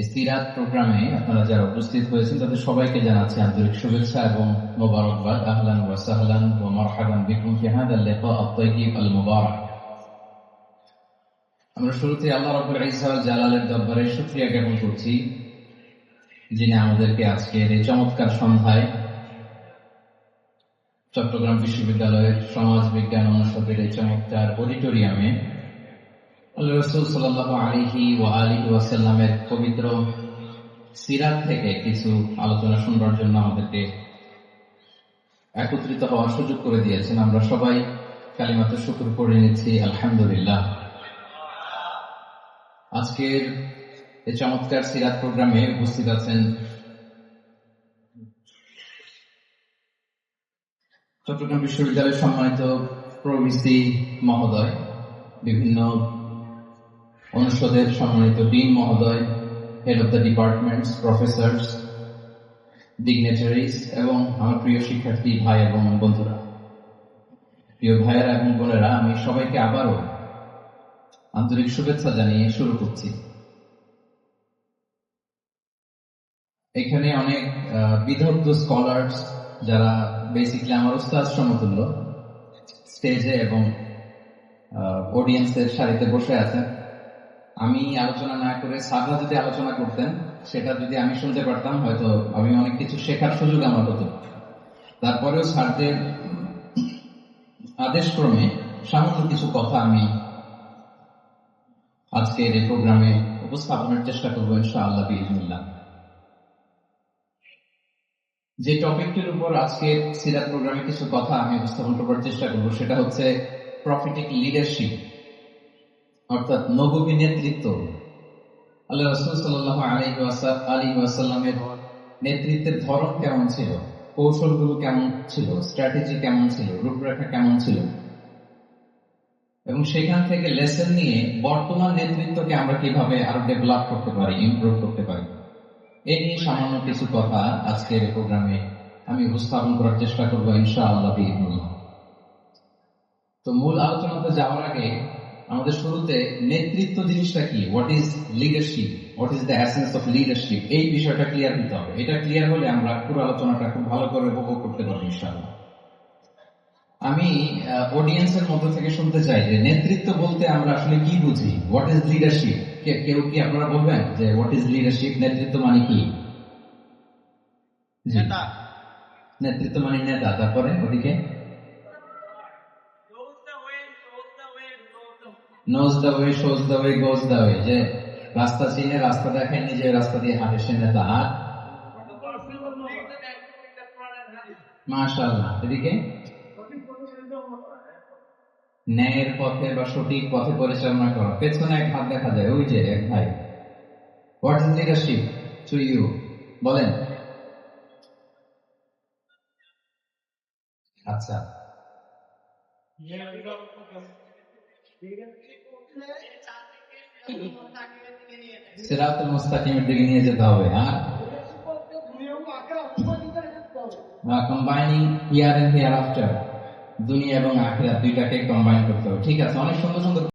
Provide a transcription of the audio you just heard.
এই প্রোগ্রামে আপনারা যারা উপস্থিত হয়েছেন, তাদের সবাইকে জানাচ্ছি আন্তরিক শুভেচ্ছা এবং মোবারকবাদ। আহলান ওয়া সাহলান ওয়া মারহাবান বিকুম ফি হাদা লিকা আত-তাইয়িব আল মুবারক। আমরা শুরুতে আল্লাহ রাব্বুল ইজ্জা ওয়াল জালালের দরবারে শুকরিয়া জ্ঞাপন করছি, যিনি আমাদেরকে আজকের এই চমৎকার সন্ধ্যায় চট্টগ্রাম বিশ্ববিদ্যালয়ের সমাজ বিজ্ঞান অনুষদের এই চমৎকার অডিটোরিয়ামে আল্লাহ পবিত্র সিরাত থেকে কিছু আলোচনা শুনবার জন্য আমাদেরকে একত্রিত হওয়ার সুযোগ করে দিয়েছেন। আমরা সবাই কালিমাতে শুক্র করে নিচ্ছি, আলহামদুলিল্লাহ। আজকের এই চমৎকার সিরাত প্রোগ্রামে উপস্থিত আছেন চট্টগ্রাম বিশ্ববিদ্যালয়ের সম্মানিত প্রভিসি মহোদয়, বিভিন্ন অনুষদের সম্মানিত ডিন মহোদয় head of the departments professors dignitaries এবং আমার প্রিয় শিক্ষার্থী ভাই এবং বন্ধুরা। প্রিয় ভাইয়েরা এবং বোনেরা, আমি সবাইকে আবারও আন্তরিক শুভেচ্ছা জানিয়ে শুরু করছি। এখানে অনেক বিদগ্ধ স্কলার্স যারা বেসিকলি আমার উস্তাদ সমতুল্য, স্টেজে এবং অডিয়েন্সের সারিতে বসে আছেন। আমি আলোচনা না করে সাদা যদি আলোচনা করতেন, সেটা যদি আমি শুনতে পারতাম, হয়তো আমি অনেক কিছু শেখার সুযোগ আমার হতো। তারপরেও স্যারদের আদেশক্রমে সামান্য কিছু কথা আমি আজকের এই প্রোগ্রামে উপস্থাপনের চেষ্টা করব, ইনশাআল্লাহ বিজমিল্লাহ যে টপিকটির উপর আজকে সিরাত প্রোগ্রামে কিছু কথা আমি উপস্থাপন করবার চেষ্টা করব, সেটা হচ্ছে প্রফিটিক লিডারশিপ অর্থাৎ নবী নেতৃত্ব। আল্লাহ রসুল সাল্লাহ আলী আলী ওয়াসাল্লামের নেতৃত্বের ধরন কেমন ছিল? কৌশলগুলো কেমন ছিল? স্ট্র্যাটেজি কেমন ছিল? রূপরেখা কেমন ছিল? এবং সেখান থেকে লেসন নিয়ে বর্তমান নেতৃত্বকে আমরা কীভাবে আরও ডেভেলপ করতে পারি ইমপ্রুভ করতে পারি, এ নিয়ে সামান্য কিছু কথা আজকের প্রোগ্রামে আমি উপস্থাপন করার চেষ্টা করব ইনশাআল্লাহ। তো মূল আলোচনাতে যাওয়ার আগে আমাদের শুরুতে নেতৃত্ব জিনিসটা কি? What is leadership what is the essence of leadership এই বিষয়টা ক্লিয়ার হতে হবে। এটা ক্লিয়ার হলে আমরা পুরো আলোচনাটা খুব ভালো করে উপভোগ করতে পারব ইনশাআল্লাহ। আমি অডিয়েন্সের মধ্যে থেকে শুনতে চাই যে নেতৃত্ব বলতে আমরা আসলে কি বুঝি? হোয়াট ইজ লিডারশিপ কেউ কি আপনারা বলবেন যে হোয়াট ইজ লিডারশিপ নেতৃত্ব মানে কি। নেতৃত্ব মানে নেতা। তারপরে ওদিকে? The way. Knows the way shows the way goes the way যে রাস্তা চিনে রাস্তা দেখায় নিজে রাস্তা দিয়ে হাঁটে সে নেতা। hand. মাশাআল্লাহ। এদিকে? ন্যায়ের পথে বা সঠিক পথে পরিচালনা করা। পেছনে এক হাত দেখা যায়। ওই যে এক ভাই। What is leadership to you বলেন। আচ্ছা। দিকে নিয়ে যেতে হবে আফটার দুনিয়া এবং আখিরাত দুইটাকে কম্বাইন করতে হবে। ঠিক আছে, অনেক সুন্দর সুন্দর